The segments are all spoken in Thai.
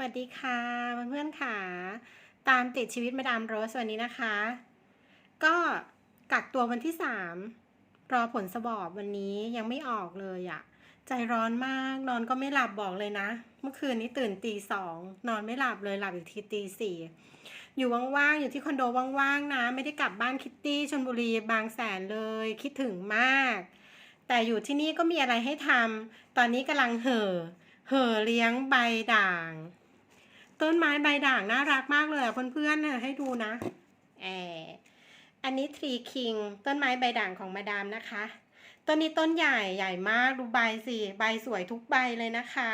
วัสดีค่ะเพื่อนๆค่ะ ตามติดชีวิตมาดามโรสวันนี้นะคะ ก็กักตัววันที่สามรอผลสบอบวันนี้ยังไม่ออกเลยอะใจร้อนมากนอนก็ไม่หลับบอกเลยนะ เมื่อคืนนี้ตื่นตีสองนอนไม่หลับเลยหลับอีกทีตีสี่อยู่ว่างๆอยู่ที่คอนโดว่างๆนะ ไม่ได้กลับบ้านคิตตี้ชลบุรีบางแสนเลย คิดถึงมาก แต่อยู่ที่นี่ก็มีอะไรให้ทำตอนนี้กำลังเห่อเห่อเลี้ยงใบด่าง ต้นไม้ใบด่างน่ารักมากเลยอะเพื่อนๆนะให้ดูนะแออันนี้ทรีคิงต้นไม้ใบด่างของมาดามนะคะ ต้นนี้ต้นใหญ่ใหญ่มากดูใบสิใบสวยทุกใบเลยนะคะ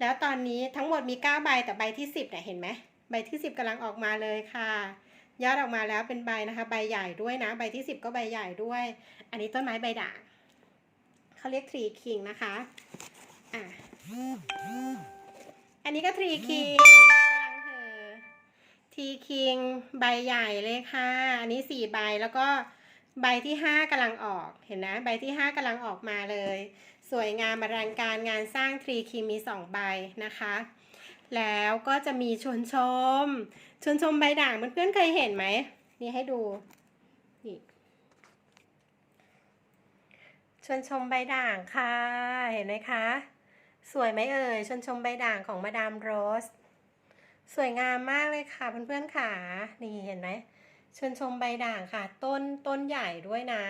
แล้วตอนนี้ทั้งหมดมี 9 ใบแต่ใบที่ 10เนี่ยเห็นไหมใบที่ 10กำลังออกมาเลยค่ะยอดออกมาแล้วเป็นใบนะคะ ใบใหญ่ด้วยนะ ใบที่ 10 ก็ใบใหญ่ด้วย อันนี้ต้นไม้ใบด่างเขาเรียกทรีคิงนะคะอะ อันนี้ก็ทรีคิงกำลังเถอทีคิงใบใหญ่เลยค่ะ อันนี้สี่ใบแล้วก็ใบที่ห้ากำลังออก เห็นนะ ใบที่ห้ากำลังออกมาเลย สวยงามอลังการงานสร้างทรีคิงมีสองใบนะคะ แล้วก็จะมีชวนชม ชวนชมใบด่างเพื่อนๆเคยเห็นไหม นี่ให้ดู นี่ชวนชมใบด่างค่ะ เห็นไหมคะ สวยไหมเอ่ยชนชมใบด่างของมาดามโรส สวยงามมากเลยค่ะเพื่อนๆค่ะนี่เห็นไหมชนชมใบด่างค่ะ ต้นต้นใหญ่ด้วยนะ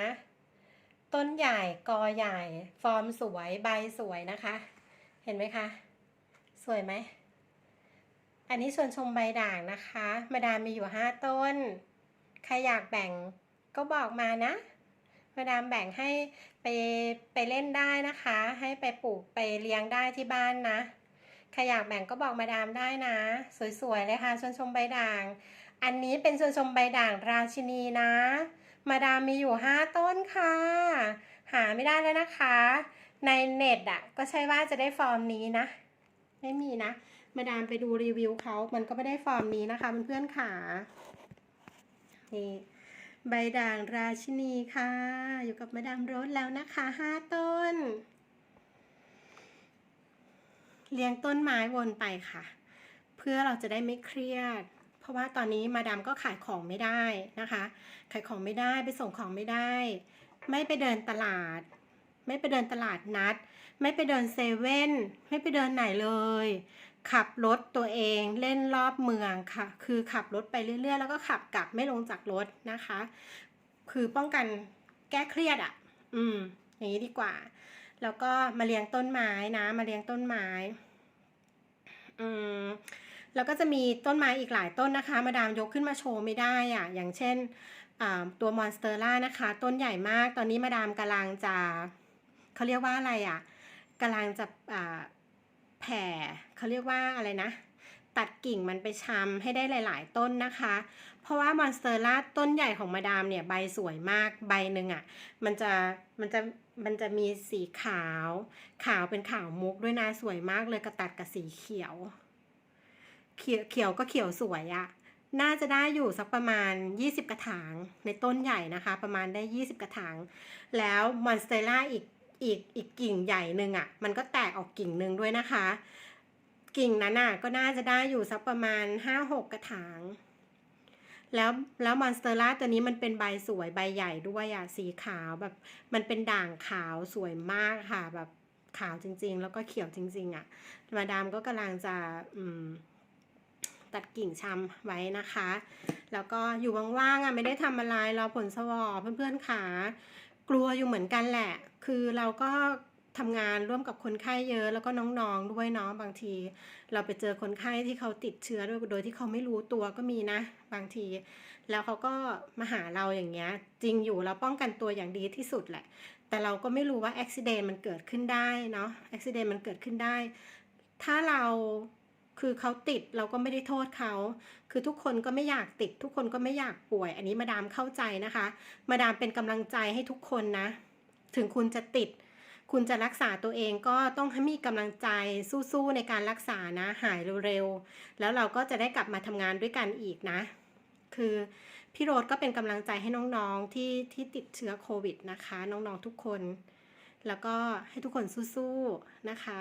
ต้นใหญ่กอใหญ่ ฟอร์มสวยใบสวยนะคะ เห็นไหมคะ สวยไหมอันนี้ชวนชมใบด่างนะคะ มาดามมีอยู่ห้าต้น ใครอยากแบ่งก็บอกมานะ มาดามแบ่งให้ไปไปเล่นได้นะคะ ให้ไปปลูกไปเลี้ยงได้ที่บ้านนะใครอยากแบ่งก็บอกมาดามได้นะ สวยๆเลยค่ะชวนชมใบด่าง อันนี้เป็นชวนชมใบด่างราชินีนะ มาดามมีอยู่ห้าต้นค่ะ หาไม่ได้แล้วนะคะ ในเน็ตอะก็ใช่ว่าจะได้ฟอร์มนี้นะ ไม่มีนะ มาดามไปดูรีวิวเขามันก็ไม่ได้ฟอร์มนี้นะคะเพื่อนๆค่ะนี่ ใบด่างราชินีค่ะ อยู่กับมาดามโรสแล้วนะคะห้าต้น เลี้ยงต้นไม้วนไปค่ะ เพื่อเราจะได้ไม่เครียด เพราะว่าตอนนี้มาดามก็ขายของไม่ได้นะคะ ขายของไม่ได้ไปส่งของไม่ได้ ไม่ไปเดินตลาด ไม่ไปเดินตลาดนัด ไม่ไปเดินเซเว่นไม่ไปเดินไหนเลย ขับรถตัวเองเล่นรอบเมืองค่ะ คือขับรถไปเรื่อย ๆ แล้วก็ขับกลับไม่ลงจากรถนะคะ คือป้องกันแก้เครียดอะ่ะ อืม อย่างนี้ดีกว่า แล้วก็มาเลี้ยงต้นไม้นะ มาเลี้ยงต้นไม้ อืมแล้วก็จะมีต้นไม้อีกหลายต้นนะคะ มาดามยกขึ้นมาโชว์ไม่ได้อะ่ะอย่างเช่นตัวมอนสเตอร่านะคะ ต้นใหญ่มาก ตอนนี้มาดามกำลังจะเขาเรียกว่าอะไรอะ่ะกำลังจะ แผ่เขาเรียกว่าอะไรนะ ตัดกิ่งมันไปชำให้ได้หลาย ๆ ต้นนะคะ เพราะว่ามอนสเตอร่าต้นใหญ่ของมาดามเนี่ยใบสวยมากใบหนึ่งอะ่ะมันจะมันจะมันจะมีสีขาว ขาวเป็นขาวมุกด้วยนะสวยมากเลยกระตัดกับสีเขียว เขียวเขียวก็เขียวสวยอะ่ะน่าจะได้อยู่สักประมาณ 20 กระถางในต้นใหญ่นะคะ ประมาณได้ 20 กระถาง แล้วมอนสเตอร่าอีก อีกอีกกิ่งใหญ่หนึ่งอะ่ะ มันก็แตกออกกิ่งหนึ่งด้วยนะคะ กิ่งนั้นอะก็น่าจะได้อยู่สักประมาณห้าหกกระถาง แล้วแล้วมอนสเตอร่าตัวนี้มันเป็นใบสวยใบใหญ่ด้วยอะสีขาวแบบมันเป็นด่างขาวสวยมากค่ะแบบขาวจริง ๆ แล้วก็เขียวจริง ๆอะ มาดามก็กำลังจะอืมตัดกิ่งชำไว้นะคะ แล้วก็อยู่ว่างๆอะไม่ได้ทำอะไรรอผลสวอเพื่อนๆขา กลัวอยู่เหมือนกันแหละ คือเราก็ทำงานร่วมกับคนไข้เยอะแล้วก็น้องๆด้วยเนาะบางที เราไปเจอคนไข้ที่เขาติดเชื้อด้วยโดยที่เขาไม่รู้ตัวก็มีนะ บางที แล้วเขาก็มาหาเราอย่างเงี้ย จริงอยู่เราป้องกันตัวอย่างดีที่สุดแหละ แต่เราก็ไม่รู้ว่าอุบิเหตุมันเกิดขึ้นได้เนาะอุบิเหตุมันเกิดขึ้นได้ ถ้าเรา คือเขาติดเราก็ไม่ได้โทษเขา คือทุกคนก็ไม่อยากติด ทุกคนก็ไม่อยากป่วย อันนี้มาดามเข้าใจนะคะ มาดามเป็นกำลังใจให้ทุกคนนะ ถึงคุณจะติด คุณจะรักษาตัวเองก็ต้องให้มีกำลังใจสู้ๆในการรักษานะ หายเร็วๆ แล้วเราก็จะได้กลับมาทำงานด้วยกันอีกนะ คือพี่โรดก็เป็นกำลังใจให้น้องๆที่ที่ติดเชื้อโควิดนะคะ น้องๆทุกคน แล้วก็ให้ทุกคนสู้ๆนะคะ